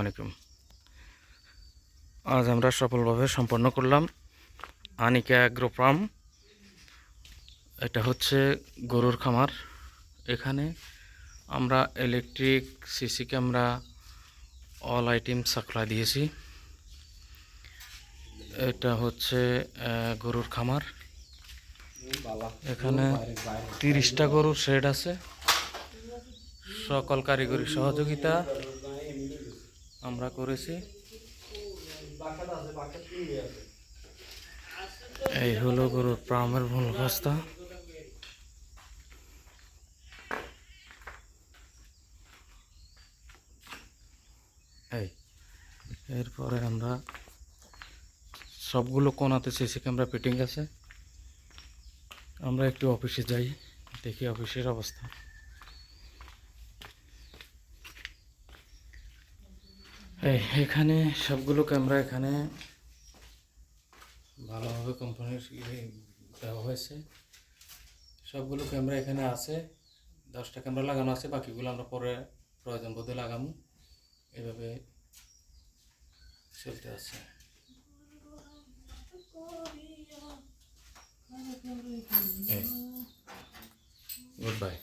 আলাইকুম। আজ আমরা সফলভাবে সম্পন্ন করলাম আনিকা অ্যাগ্রো ফার্ম এটা হচ্ছে গরুর খামার। এখানে আমরা electric CC camera all item supply দিয়েছি। এটা হচ্ছে গরুর খামার। এখানে তিরিশটা গরুর শেড আছে। সকল কারিগরি সহযোগিতা। আমরা করেছি। এই হলো গরুর প্রামের মূল অবস্থা এই, এরপরে আমরা সবগুলো কোনাতে সিসি ক্যামেরা ফিটিং আছে। আমরা একটু অফিসে যাই, দেখি অফিসের অবস্থা। এখানে সবগুলো ক্যামেরা এখানে ভালোভাবে কোম্পানির ইয়ে দেওয়া হয়েছে। সবগুলো ক্যামেরা এখানে আছে, দশটা ক্যামেরা লাগানো আছে, বাকিগুলো আমরা পরে প্রয়োজন বোধে লাগাম এভাবে চলতে আছে। Good bye